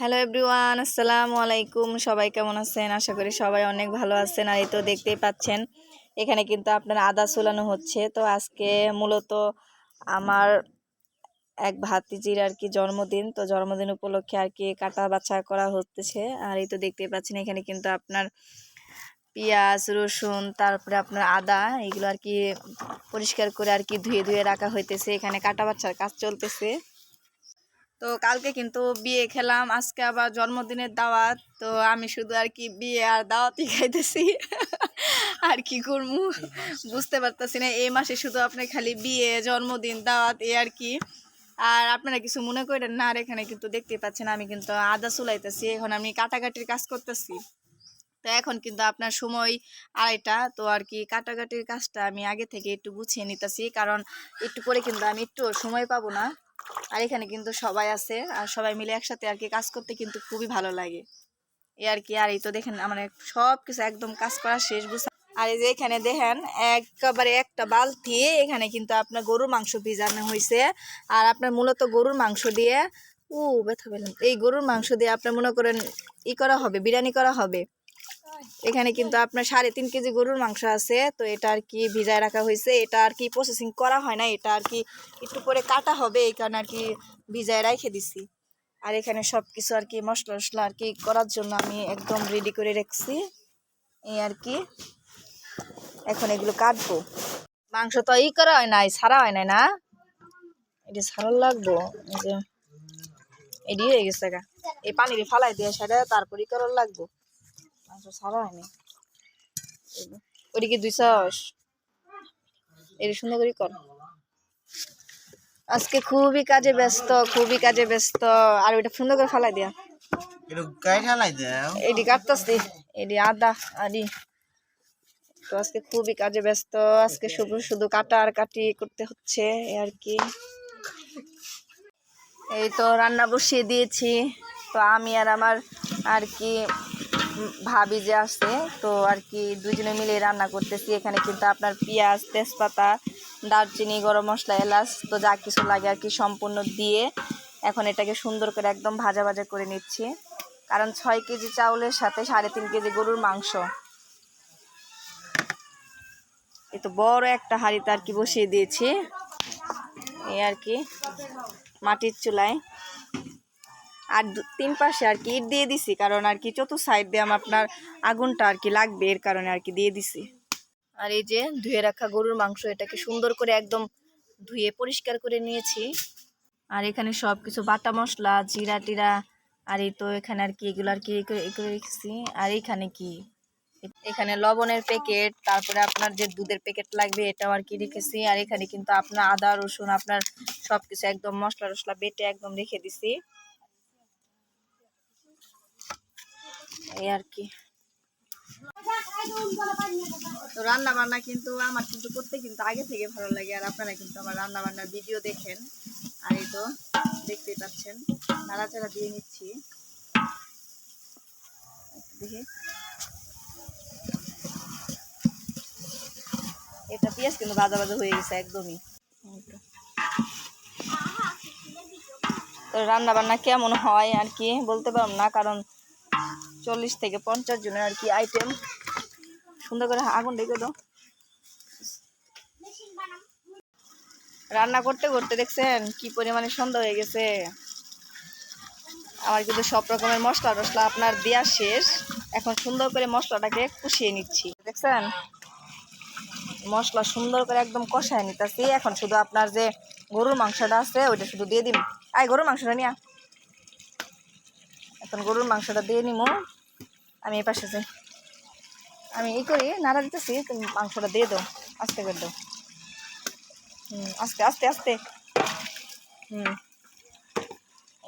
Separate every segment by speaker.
Speaker 1: Hello everyone আসসালামু আলাইকুম সবাই কেমন আছেন? আশা করি সবাই অনেক ভালো আছেন। আর এই তো দেখতেই পাচ্ছেন, এখানে কিন্তু আপনার আদা সোলানো হচ্ছে। তো আজকে মূলত আমার এক ভাতিজির আর কি জন্মদিন। তো জন্মদিন উপলক্ষে আর কি কাটা বাছা করা হচ্ছে। আর এই তো দেখতেই পাচ্ছেন, এখানে কিন্তু আপনার পেঁয়াজ, রসুন, তারপরে আপনার আদা, এগুলো আর কি পরিষ্কার করে আর কি ধুয়ে ধুয়ে রাখা হইতেছে। এখানে কাটা বাচ্চার কাজ চলতেছে। তো কালকে কিন্তু বিয়ে খেলাম আজকে আবার জন্মদিনের দাওয়াত তো আমি শুধু আর কি বিয়ে আর দাওয়াতই খাইতেছি। আর কি করব বুঝতে পারতেছি না এই মাসে শুধু আপনি খালি বিয়ে জন্মদিন দাওয়াত এই আর কি। আর আপনারা কিছু মনে করেন না আর এখানে কিন্তু দেখতে পাচ্ছেন আমি কিন্তু আদা চুলাইতেছি এখন আমি কাটাকাটির কাজ করতেছি। তো এখন কিন্তু আপনার সময় আড়াইটা তো আর কি কাটাকাটির কাজটা আমি আগে থেকে একটু গুছিয়ে নিতেছি কারণ একটু পরে কিন্তু আমি একটু সময় পাবো না। আর এখানে কিন্তু সবাই আছে, আর সবাই মিলে একসাথে আর কি কাজ করতে কিন্তু খুবই ভালো লাগে। এই আর কি, আর এই তো দেখেন আমার সব কিছু একদম কাজ করা শেষ বুঝা আর এই যে এখানে দেখেন, একেবারে একটা বালতি, এখানে কিন্তু আপনার গরুর মাংস ভিজানো হয়েছে আর আপনার মূলত গরুর মাংস দিয়ে ও ব্যথা পেলাম। এই গরুর মাংস দিয়ে আপনার মনে করেন ই করা হবে, বিরিয়ানি করা হবে। এখানে কিন্তু আপনার সাড়ে তিন কেজি গরুর মাংস আছে, তো এটা আর কি ভিজায় রাখা হয়েছে। এটা আর কি প্রসেসিং করা হয় না এটা আর কি একটু পরে কাটা হবে, এই কারণে আর কি ভিজায় রেখে দিছি। আর এখানে সব কিছু আর কি মশলা মশলা আর কি করার জন্য আমি একদম রেডি করে রাখছি। এই আর কি। এখন এগুলো কাটবো। মাংস তো ই করা হয় নাই, ছাড়া হয় নাই না? এটা ছাড়ার লাগবো যে এডি হয়ে গেছে এই পানির ফালাই দিয়ে সেটা তারপরে করার লাগবো। মাংস ছাড়া হয়নি। ওদিকে দুই চাষ। এটা সুন্দর করে কর। আজকে খুবই কাজে ব্যস্ত খুবই কাজে ব্যস্ত। আর ওইটা সুন্দর করে ফালাই দিয়া। এডি কাটতেছি এডি আদা আদি। তো আজকে খুবই কাজে ব্যস্ত। আজকে শুধু শুধু কাটা আর কাটি করতে হচ্ছে আর কি। এই তো রান্না বসিয়ে দিয়েছি। তো আমি আর আমার আর কি ভাবি যে আছে তো আর কি দুজনে মিলে রান্না করতেছি। এখানে কিন্তু আপনার পেঁয়াজ, তেজপাতা, দারচিনি, গরম মশলা, এলাচ, তো যা কিছু লাগে আর কি সম্পূর্ণ দিয়ে এখন এটাকে সুন্দর করে একদম ভাজা ভাজা করে নিচ্ছি। কারণ ছয় কেজি চাউলের সাথে সাড়ে তিন কেজি গরুর মাংস। এ তো বড় একটা হাঁড়িতে আর কি বসিয়ে দিয়েছি। এই আর কি, মাটির চুলায়। আর তিন পাশে আর কি ইট দিয়ে দিছি, কারণ আর কি চতুর্থ সাইড দিয়ে আমার আপনার আগুনটা আর কি লাগবে, এর কারণে আর কি দিয়ে দিছি। আর এই যে ধুয়ে রাখা গরুর মাংস, এটাকে সুন্দর করে একদম ধুয়ে পরিষ্কার করে নিয়েছি। আর এখানে সব কিছু বাটা মশলা, জিরা টিরা, আর এই তো এখানে আর কি এগুলো আর কি করে রেখেছি। আর এইখানে কি? এখানে লবণের প্যাকেট তারপরে আপনার যে দুধের প্যাকেট লাগবে, এটাও আর কি রেখেছি। আর এখানে কিন্তু আপনার আদা, রসুন, আপনার সব কিছু একদম মশলা টশলা বেটে একদম রেখে দিছি। এই আর কি। তো রান্না বান্না কিন্তু আমার কিন্তু করতে কিন্তু আগে থেকে ভালো লাগে, আর আপনারা কিন্তু আমার রান্না বান্নার ভিডিও দেখেন। আর এই তো দেখতেই পাচ্ছেন, নাড়াচাড়া দিয়ে নিচ্ছি। দেখি। এটা পেঁয়াজ কিন্তু বাজা বাজা হয়ে গেছে একদমই। তো। তো রান্না বান্না কেমন হয় আর কি বলতে পারলাম না, কারণ চল্লিশ থেকে পঞ্চাশ জনের আর কি আইটেম সুন্দর করে আগুন ডেকে দাও। রান্না করতে করতে দেখছেন কি পরিমাণে সন্ধ্যা হয়ে গেছে। আমার কিন্তু সব রকমের মশলা টশলা আপনার দেওয়া শেষ। এখন সুন্দর করে মশলাটাকে কষিয়ে নিচ্ছি। দেখছেন? মশলা সুন্দর করে একদম কষায় নিতেছি। এখন শুধু আপনার যে গরুর মাংসটা আছে, ওইটা শুধু দিয়ে দিন। আয় গরুর মাংসটা নিয়া এখন গরুর মাংসটা দিয়ে নিমো। আমি এই পাশে যাই। আমি এই করি, নাড়া দিতেছি তুমি মাংসটা দিয়ে দাও, আস্তে করে দাও। হুম, আস্তে আস্তে আস্তে। হুম।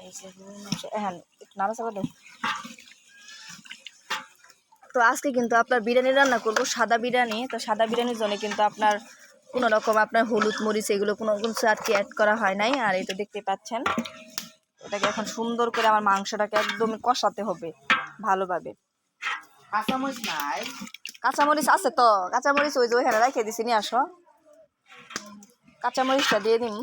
Speaker 1: এই মাংস হ্যাঁ একটু নাড়া চাপা দাও। তো আজকে কিন্তু আপনার বিরিয়ানি রান্না করব, সাদা বিরিয়ানি। তো সাদা বিরিয়ানির জন্য কিন্তু আপনার কোনো রকম আপনার হলুদ মরিচ, এগুলো কোনো কিছু আর কি অ্যাড করা হয় নাই, আর এই তো দেখতে পাচ্ছেন। এটাকে এখন সুন্দর করে আমার মাংসটাকে একদম কষাতে হবে ভালোভাবে।
Speaker 2: কাঁচামরিচ নাই।
Speaker 1: কাঁচামরিচ আছে তো কাঁচামরিচ ওই যে ওইখানে রেখে দিছি নিয়ে আসো। কাঁচামরিচটা দিয়ে দিন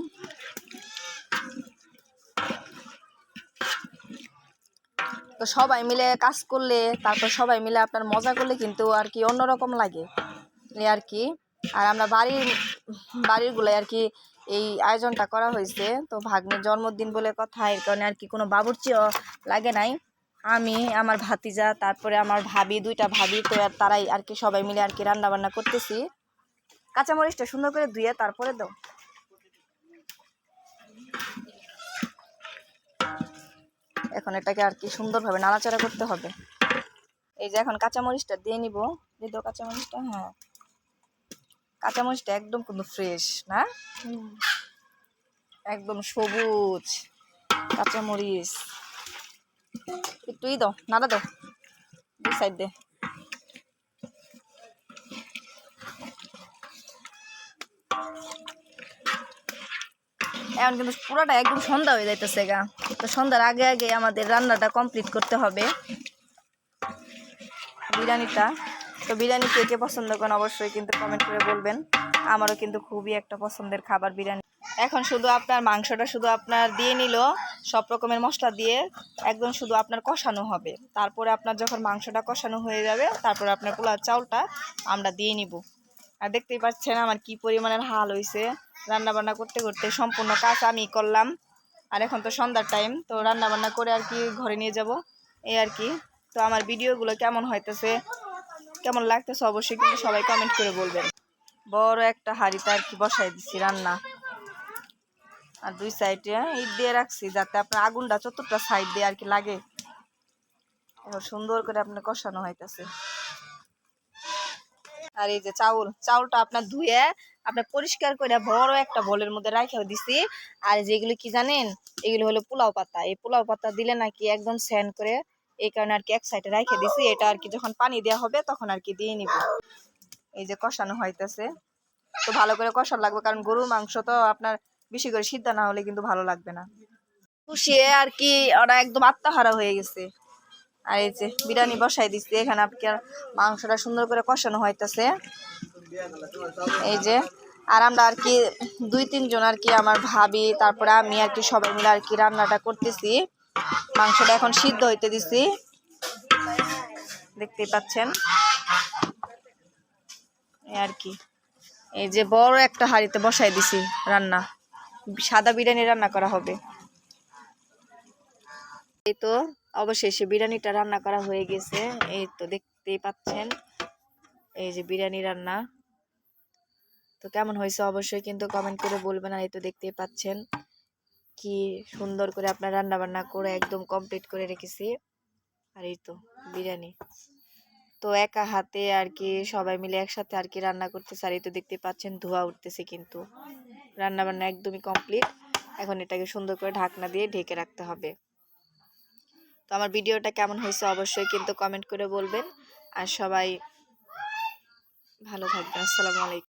Speaker 1: তো সবাই মিলে কাজ করলে তারপর সবাই মিলে আপনার মজা করলে কিন্তু আর কি অন্যরকম লাগে। আর কি। আর আমরা বাড়ির বাড়িরগুলোয় আর কি এই আয়োজনটা করা হয়েছে। তো ভাগ্নের জন্মদিন বলে কথা, এর কারণে আর কি কোনো বাবুর্চিও লাগে নাই। আমি, আমার ভাতিজা, তারপরে আমার ভাবি, দুইটা ভাবি, তো আর তারাই আর কি সবাই মিলে আর কি রান্না বান্না করতেছি। কাঁচামরিচটা সুন্দর করে ধুয়ে তারপরে দাও। এখন এটাকে আর কি সুন্দরভাবে নাড়াচাড়া করতে হবে। এই যে এখন কাঁচামরিচটা দিয়ে নিব। দিয়ে দাও কাঁচামরিচটা হ্যাঁ। কাঁচামরিচটা একদম কিন্তু ফ্রেশ না? একদম সবুজ কাঁচামরিচ। একটুই দাও নাড়া দাও। দুই সাইড দে। এখন কিন্তু পুরোটা একদম সন্ধ্যা হয়ে যাইতেছে গা। তো সন্ধ্যার আগে আগে আমাদের রান্নাটা কমপ্লিট করতে হবে। বিরিয়ানিটা। তো বিরিয়ানি কে কে পছন্দ করেন অবশ্যই কিন্তু কমেন্ট করে বলবেন। আমারও কিন্তু খুবই একটা পছন্দের খাবার বিরিয়ানি। এখন শুধু আপনার মাংসটা শুধু আপনার দিয়ে নিল, সব রকমের মশলা দিয়ে একদম শুধু আপনার কষানো হবে। তারপরে আপনার যখন মাংসটা কষানো হয়ে যাবে, তারপরে আপনার পোলাও চাউলটা আমরা দিয়ে নিব। আর দেখতেই পাচ্ছেন আমার কি পরিমাণের হাল হয়েছে রান্না বান্না করতে করতে সম্পূর্ণ কাজ আমি করলাম। আর এখন তো সন্ধ্যার টাইম তো রান্না বান্না করে আর কি ঘরে নিয়ে যাব। এই আর কি। তো আমার ভিডিওগুলো কেমন হইতেছে কেমন লাগতেছে অবশ্যই কিন্তু সবাই কমেন্ট করে বলবেন। বড় একটা হাঁড়িতে আর কি বসাই দিছি রান্না। আর দুই সাইডে ইট দিয়ে রাখছি যাতে আপনার আগুনটা চতুর্থটা সাইড দিয়ে আর কি লাগে। এবার সুন্দর করে আপনার কষানো হইতেছে। আর এই যে চাউল, চাউলটা আপনার ধুয়ে আপনার পরিষ্কার করে বড় একটা বলের মধ্যে রাখা দিছি। আর যেগুলো কি জানেন? এগুলো হলো পোলাও পাতা। এই পোলাও পাতা দিলে নাকি একদম স্যান্ড করে এই কারণে আর কি এক সাইডে রেখে দিছি। এটা আর কি যখন পানি দেওয়া হবে তখন আর কি দিয়ে নিব। এই যে কষানো হইতেছে। তো ভালো করে কষানো লাগবে, কারণ গরুর মাংস তো আপনার বেশি করে সিদ্ধ না হলে কিন্তু ভালো লাগবে না। খুশিয়ে আর কি ওরা একদম আত্মাহারা হয়ে গেছে। আর এই যে বিরিয়ানি বসাই দিচ্ছি এখানে আপনার মাংসটা সুন্দর করে কষানো হইতেছে। এই যে, আর আমরা আর কি দুই তিনজন আর কি আমার ভাবি, তারপরে আমি আর কি সবাই মিলে আর কি রান্নাটা করতেছি। মাংসটা এখন সিদ্ধ হইতে দিছি। দেখতেই পাচ্ছেন। আর কি। এই যে বড় একটা হাঁড়িতে বসাই দিছি রান্না। সাদা বিরিয়ানি রান্না করা হবে। এই তো অবশেষে বিরিয়ানিটা রান্না করা হয়ে গেছে। এই তো দেখতেই পাচ্ছেন। এই যে বিরিয়ানি রান্না। তো কেমন হয়েছে অবশ্যই কিন্তু কমেন্ট করে বলবেন আর এই তো দেখতেই পাচ্ছেন। কি সুন্দর করে আপনার রান্না বান্না করে একদম কমপ্লিট করে রেখেছি। আর এই তো, বিরিয়ানি। তো একা হাতে আর কি সবাই মিলে একসাথে আর কি রান্না করতেছে। আর এই তো দেখতে পাচ্ছেন ধোয়া উঠতেছে কিন্তু। রান্না বান্না একদমই কমপ্লিট এখন এটাকে সুন্দর করে ঢাকনা দিয়ে ঢেকে রাখতে হবে। তো আমার ভিডিওটা কেমন হয়েছে অবশ্যই কিন্তু কমেন্ট করে বলবেন। আর সবাই ভালো থাকবেন। আসসালামু আলাইকুম।